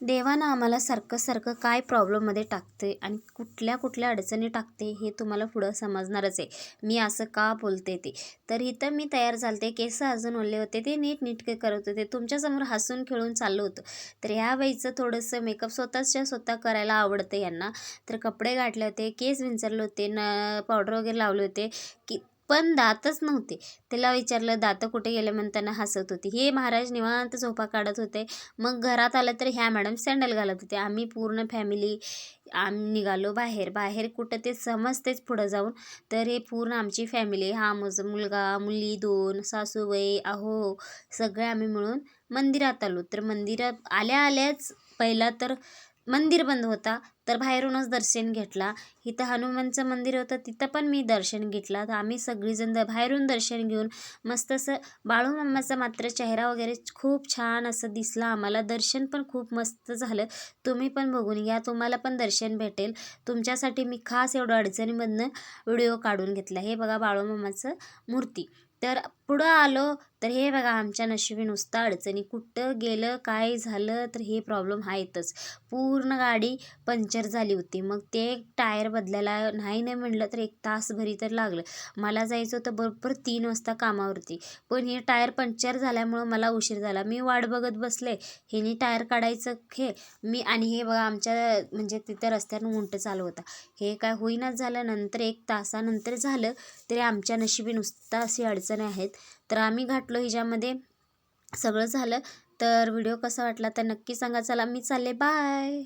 देवानं आम्हाला सारखं सारखं काय प्रॉब्लेममध्ये टाकते आणि कुठल्या कुठल्या अडचणी टाकते हे तुम्हाला पुढं समजणारच आहे. मी असं का बोलते ते? तर इथं मी तयार झालते केस अजून ओले होते ते नीट नीटके करत होते. तुमच्यासमोर हसून खेळून चाललं होतं. तर ह्या वेळीचं थोडंसं मेकअप स्वतःच्या स्वतः करायला आवडतं यांना. तर कपडे गाठले होते केस विंचरले होते न पावडर वगैरे लावले होते की पण दातच नव्हते. त्याला विचारलं दातं कुठे गेले? म्हणताना हसत होती. हे महाराज निवांत झोपा काढत होते. मग घरात आलं तर ह्या मॅडम सँडल घालत होते आम्ही पूर्ण फॅमिली आम्ही निघालो बाहेर. बाहेर कुठं ते समजतेच पुढं जाऊन. तर हे पूर्ण आमची फॅमिली. हा माझा मुलगा मुली दोन सासूबाई अहो सगळे आम्ही मिळून मंदिरात आलो. तर मंदिरात आल्या आल्याच पहिला तर मंदिर बंद होता. तर बाहेरूनच दर्शन घेतला. इथं हनुमानचं मंदिर होतं तिथं पण मी दर्शन घेतला. तर आम्ही सगळीजण द बाहेरून दर्शन घेऊन मस्त असं बाळूमामाचा मात्र चेहरा वगैरे खूप छान असं दिसला. आम्हाला दर्शन पण खूप मस्त झालं. तुम्ही पण बघून घ्या तुम्हाला पण दर्शन भेटेल. तुमच्यासाठी मी खास एवढं अडचणीमधनं व्हिडिओ काढून घेतला. हे बघा बाळूमामाचं मूर्ती. तर पुढं आलो तर हे बघा आमच्या नशिबी नुसतं अडचणी. कुठं गेलं काय झालं तर हे प्रॉब्लेम आहेतच. पूर्ण गाडी पंक्चर झाली होती. मग ते एक टायर बदलायला नाही नाही म्हटलं तर एक तासभरी तर लागलं. मला जायचं होतं बरोबर तीन वाजता कामावरती. पण हे टायर पंक्चर झाल्यामुळं मला उशीर झाला. मी वाट बघत बसले. ह्यानी टायर काढायचं हे मी आणि हे बघा आमच्या म्हणजे तिथं रस्त्यानं उंट चालू होता. हे काय होईनाच झालं नंतर एक तासानंतर झालं तरी आमच्या नशिबी नुसता अशी अडचणी आहेत. तर आम्ही घाटलो हिच्यामध्ये. सगळं झालं. तर व्हिडिओ कसा वाटला तर नक्की सांगा. चला मी चालले. बाय.